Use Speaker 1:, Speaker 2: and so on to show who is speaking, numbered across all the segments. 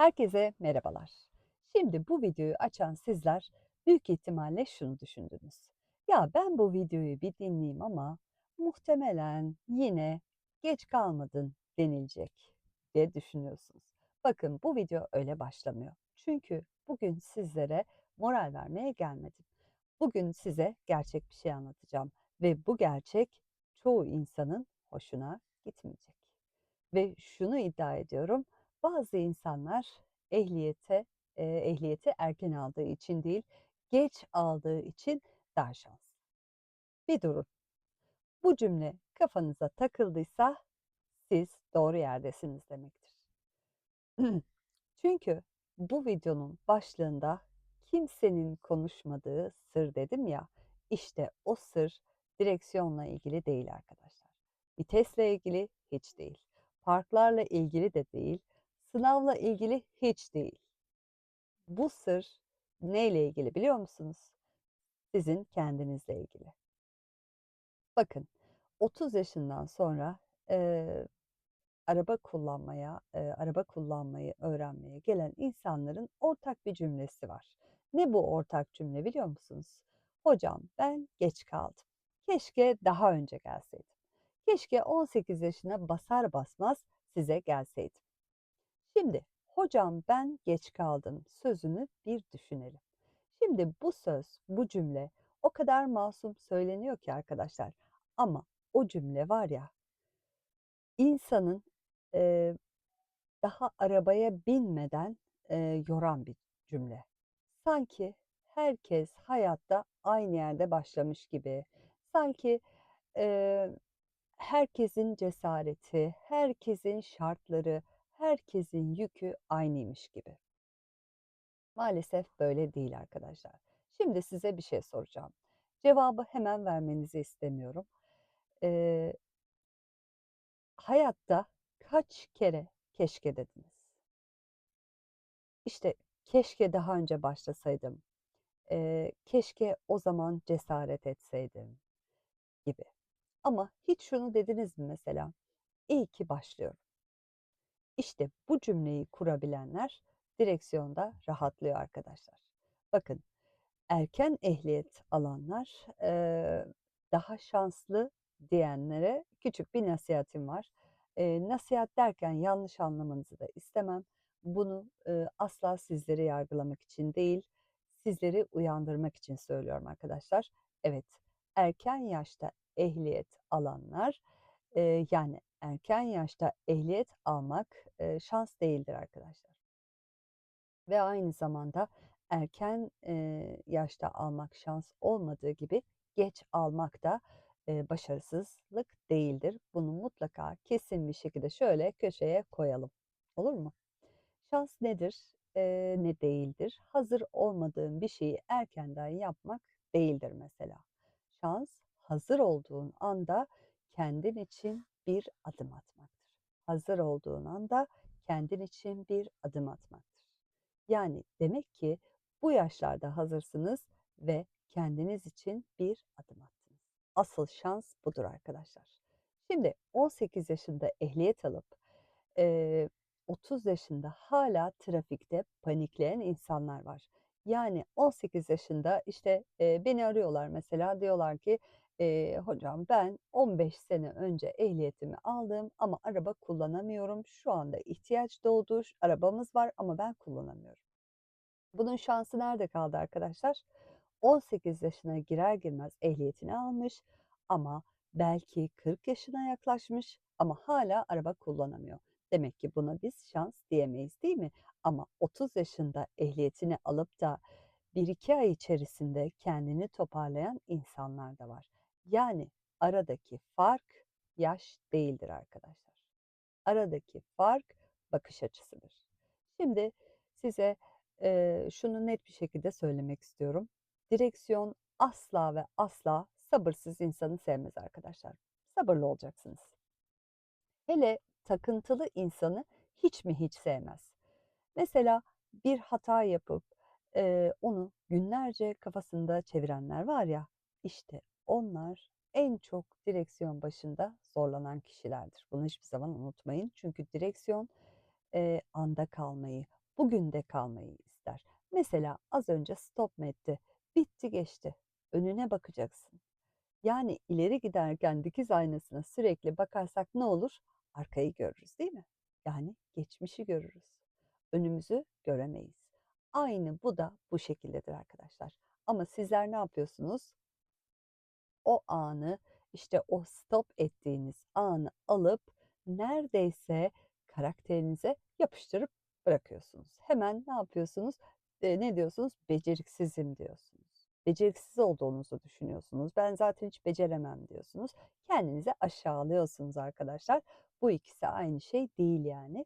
Speaker 1: Herkese merhabalar. Şimdi bu videoyu açan sizler büyük ihtimalle şunu düşündünüz. Ya ben bu videoyu bir dinleyeyim ama muhtemelen yine geç kalmadın denilecek diye düşünüyorsunuz. Bakın bu video öyle başlamıyor. Çünkü bugün sizlere moral vermeye gelmedim. Bugün size gerçek bir şey anlatacağım ve bu gerçek çoğu insanın hoşuna gitmeyecek. Ve şunu iddia ediyorum, bazı insanlar ehliyete, ehliyeti erken aldığı için değil, geç aldığı için daha şanslı. Bir durun. Bu cümle kafanıza takıldıysa siz doğru yerdesiniz demektir. Çünkü bu videonun başlığında kimsenin konuşmadığı sır dedim ya, işte o sır direksiyonla ilgili değil arkadaşlar. Vitesle ilgili hiç değil. Parklarla ilgili de değil. Sınavla ilgili hiç değil. Bu sır neyle ilgili biliyor musunuz? Sizin kendinizle ilgili. Bakın 30 yaşından sonra eee, araba kullanmaya, eee, araba kullanmayı öğrenmeye gelen insanların ortak bir cümlesi var. Ne bu ortak cümle biliyor musunuz? Hocam ben geç kaldım. Keşke daha önce gelseydim. Keşke 18 yaşına basar basmaz size gelseydim. Şimdi hocam ben geç kaldım sözünü bir düşünelim. Şimdi bu söz, bu cümle o kadar masum söyleniyor ki arkadaşlar. Ama o cümle var ya insanın eee, daha arabaya binmeden eee, yoran bir cümle. Sanki herkes hayatta aynı yerde başlamış gibi. Sanki eee, herkesin cesareti, herkesin şartları, herkesin yükü aynıymış gibi. Maalesef böyle değil arkadaşlar. Şimdi size bir şey soracağım. Cevabı hemen vermenizi istemiyorum. Eee, hayatta kaç kere keşke dediniz? İşte keşke daha önce başlasaydım. Eee, keşke o zaman cesaret etseydim gibi. Ama hiç şunu dediniz mi mesela? İyi ki başlıyorum. İşte bu cümleyi kurabilenler direksiyonda rahatlıyor arkadaşlar. Bakın erken ehliyet alanlar eee, daha şanslı diyenlere küçük bir nasihatim var. Eee, nasihat derken yanlış anlamanızı da istemem. Bunu eee, asla sizleri yargılamak için değil, sizleri uyandırmak için söylüyorum arkadaşlar. Evet, erken yaşta ehliyet alanlar, eee, yani erken yaşta ehliyet almak eee, şans değildir arkadaşlar. Ve aynı zamanda erken eee, yaşta almak şans olmadığı gibi geç almak da eee, başarısızlık değildir. Bunu mutlaka kesin bir şekilde şöyle köşeye koyalım. Olur mu? Şans nedir? Eee, ne değildir? Hazır olmadığın bir şeyi erkenden yapmak değildir mesela. Şans hazır olduğun anda kendin için bir adım atmaktır. Hazır olduğun anda kendin için bir adım atmaktır. Yani demek ki bu yaşlarda hazırsınız ve kendiniz için bir adım attınız. Asıl şans budur arkadaşlar. Şimdi 18 yaşında ehliyet alıp eee, 30 yaşında hala trafikte panikleyen insanlar var. Yani 18 yaşında işte eee, beni arıyorlar mesela diyorlar ki eee, hocam ben 15 sene önce ehliyetimi aldım ama araba kullanamıyorum. Şu anda ihtiyaç doğdu. Arabamız var ama ben kullanamıyorum. Bunun şansı nerede kaldı arkadaşlar? 18 yaşına girer girmez ehliyetini almış ama belki 40 yaşına yaklaşmış ama hala araba kullanamıyor. Demek ki buna biz şans diyemeyiz değil mi? Ama 30 yaşında ehliyetini alıp da 1-2 ay içerisinde kendini toparlayan insanlar da var. Yani aradaki fark yaş değildir arkadaşlar. Aradaki fark bakış açısıdır. Şimdi size eee, şunu net bir şekilde söylemek istiyorum. Direksiyon asla ve asla sabırsız insanı sevmez arkadaşlar. Sabırlı olacaksınız. Hele takıntılı insanı hiç mi hiç sevmez. Mesela bir hata yapıp eee, onu günlerce kafasında çevirenler var ya, işte onlar en çok direksiyon başında zorlanan kişilerdir. Bunu hiçbir zaman unutmayın. Çünkü direksiyon eee, anda kalmayı, bugünde kalmayı ister. Mesela az önce stop mu etti? Bitti geçti. Önüne bakacaksın. Yani ileri giderken dikiz aynasına sürekli bakarsak ne olur? Arkayı görürüz, değil mi? Yani geçmişi görürüz. Önümüzü göremeyiz. Aynı bu da bu şekildedir arkadaşlar. Ama sizler ne yapıyorsunuz? O anı, işte o stop ettiğiniz anı alıp neredeyse karakterinize yapıştırıp bırakıyorsunuz. Hemen ne yapıyorsunuz? Eee, ne diyorsunuz? Beceriksizim diyorsunuz. Beceriksiz olduğunuzu düşünüyorsunuz. Ben zaten hiç beceremem diyorsunuz. Kendinizi aşağılıyorsunuz arkadaşlar. Bu ikisi aynı şey değil yani.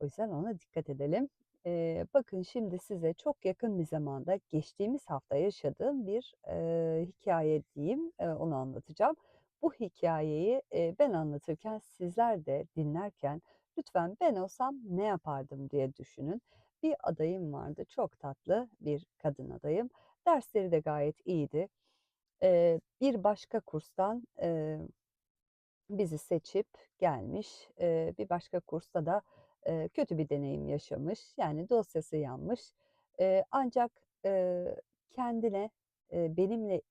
Speaker 1: O yüzden ona dikkat edelim. Eee, bakın şimdi size çok yakın bir zamanda geçtiğimiz hafta yaşadığım bir, eee, hikâye diyeyim, eee, onu anlatacağım. Bu hikâyeyi, eee, ben anlatırken sizler de dinlerken lütfen ben olsam ne yapardım diye düşünün. Bir adayım vardı, çok tatlı bir kadın adayım. Dersleri de gayet iyiydi. Eee, bir başka kurstan, eee, bizi seçip gelmiş. Eee, bir başka kursta da, eee, kötü bir deneyim yaşamış. Yani dosyası yanmış. Eee, ancak, eee, kendine, eee, benimle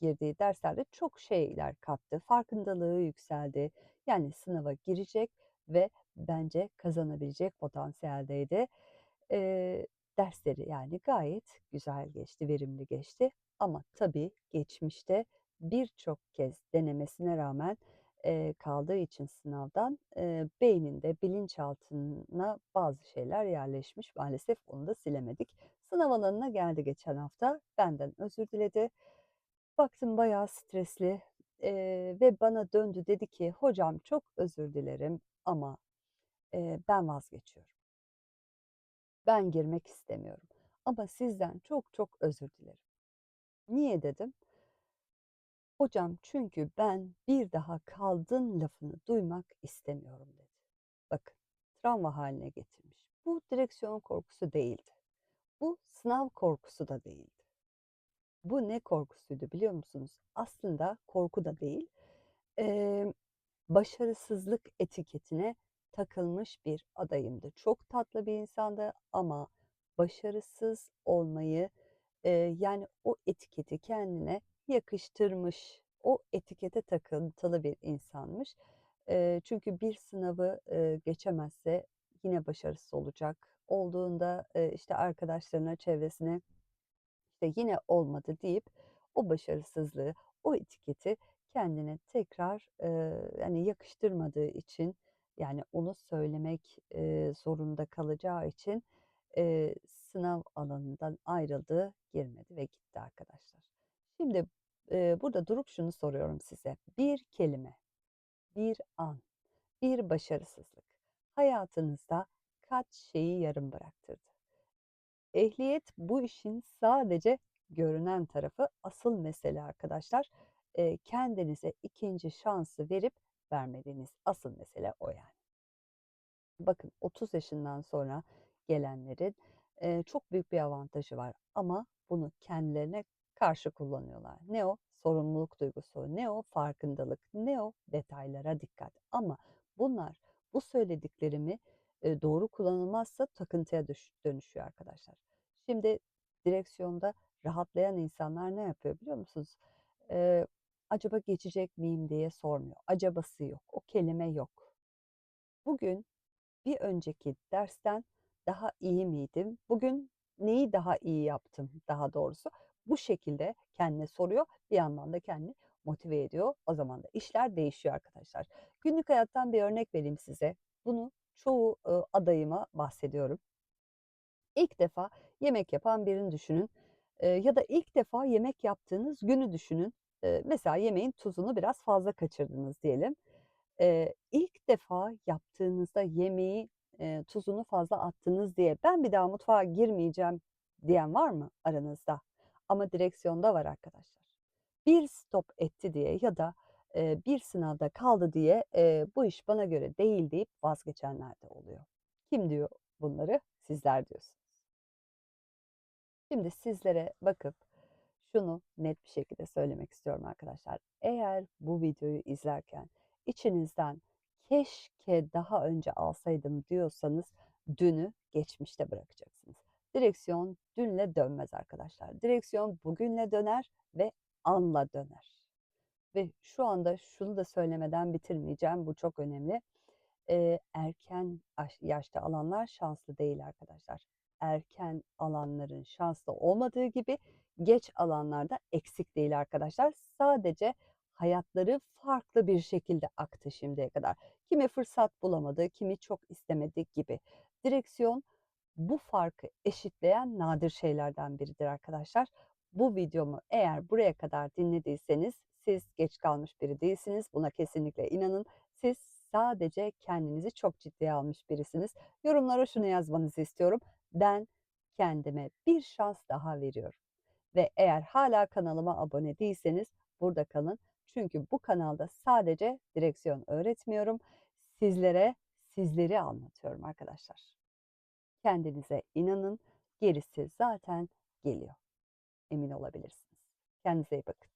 Speaker 1: girdiği derslerde çok şeyler kattı. Farkındalığı yükseldi. Yani sınava girecek ve bence kazanabilecek potansiyeldeydi. Eee, dersleri yani gayet güzel geçti, verimli geçti ama tabii geçmişte birçok kez denemesine rağmen, eee, kaldığı için sınavdan, eee, beyninde, bilinçaltına bazı şeyler yerleşmiş. Maalesef onu da silemedik. Sınav alanına geldi geçen hafta. Benden özür diledi. Baktım bayağı stresli, eee, ve bana döndü dedi ki, "Hocam çok özür dilerim ama, eee, ben vazgeçiyorum." Ben girmek istemiyorum ama sizden çok çok özür dilerim. Niye dedim? Hocam çünkü ben bir daha kaldın lafını duymak istemiyorum dedi. Bakın travma haline getirmiş. Bu direksiyon korkusu değildi. Bu sınav korkusu da değildi. Bu ne korkusuydu biliyor musunuz? Aslında korku da değil. Eee, başarısızlık etiketine takılmış bir adayımdı. Çok tatlı bir insandı ama başarısız olmayı, eee, yani o etiketi kendine yakıştırmış, o etikete takıntılı bir insanmış. Eee, çünkü bir sınavı, eee, geçemezse yine başarısız olacak. Olduğunda, eee, işte arkadaşlarına, çevresine işte yine olmadı deyip o başarısızlığı, o etiketi kendine tekrar, eee, hani, yakıştırmadığı için, yani, onu söylemek, eee, zorunda kalacağı için, eee, sınav alanından ayrıldı, girmedi ve gitti arkadaşlar. Şimdi, eee, burada durup şunu soruyorum size. Bir kelime, bir an, bir başarısızlık hayatınızda kaç şeyi yarım bıraktırdı? Ehliyet bu işin sadece görünen tarafı. Asıl mesele arkadaşlar, eee, kendinize ikinci şansı verip vermediğiniz. Asıl mesele o yani. Bakın 30 yaşından sonra gelenlerin, eee, çok büyük bir avantajı var ama bunu kendilerine karşı kullanıyorlar. Ne o? Sorumluluk duygusu, ne o? Farkındalık, ne o? Detaylara dikkat. Ama bunlar bu söylediklerimi, eee, doğru kullanılmazsa takıntıya dönüşüyor arkadaşlar. Şimdi direksiyonda rahatlayan insanlar ne yapıyor biliyor musunuz? Eee, acaba geçecek miyim diye sormuyor. Acabası yok. O kelime yok. Bugün bir önceki dersten daha iyi miydim? Bugün neyi daha iyi yaptım daha doğrusu? Bu şekilde kendine soruyor. Bir yandan da kendini motive ediyor. O zaman da işler değişiyor arkadaşlar. Günlük hayattan bir örnek vereyim size. Bunu çoğu, adayıma bahsediyorum. İlk defa yemek yapan birini düşünün, ya da ilk defa yemek yaptığınız günü düşünün. Mesela yemeğin tuzunu biraz fazla kaçırdınız diyelim. Eee, ilk defa yaptığınızda yemeği, eee, tuzunu fazla attınız diye ben bir daha mutfağa girmeyeceğim diyen var mı aranızda? Ama direksiyonda var arkadaşlar. Bir stop etti diye ya da, eee, bir sınavda kaldı diye, eee, bu iş bana göre değil deyip vazgeçenler de oluyor. Kim diyor bunları? Sizler diyorsunuz. Şimdi sizlere bakıp şunu net bir şekilde söylemek istiyorum arkadaşlar. Eğer bu videoyu izlerken içinizden "Keşke daha önce alsaydım." diyorsanız Dünü geçmişte bırakacaksınız. Direksiyon dünle dönmez arkadaşlar. Direksiyon bugünle döner ve anla döner. Ve şu anda şunu da söylemeden bitirmeyeceğim, bu çok önemli. Eee, erken aş yaşta alanlar şanslı değil arkadaşlar. Erken alanların şanslı olmadığı gibi geç alanlar da eksik değil arkadaşlar. Sadece hayatları farklı bir şekilde aktı şimdiye kadar. Kimi fırsat bulamadı, kimi çok istemedi gibi. Direksiyon bu farkı eşitleyen nadir şeylerden biridir arkadaşlar. Bu videomu eğer buraya kadar dinlediyseniz siz geç kalmış biri değilsiniz. Buna kesinlikle inanın. Siz sadece kendinizi çok ciddiye almış birisiniz. Yorumlara şunu yazmanızı istiyorum. Ben kendime bir şans daha veriyorum. Ve eğer hala kanalıma abone değilseniz burada kalın. Çünkü bu kanalda sadece direksiyon öğretmiyorum. Sizlere sizleri anlatıyorum arkadaşlar. Kendinize inanın. Gerisi zaten geliyor. Emin olabilirsiniz. Kendinize iyi bakın.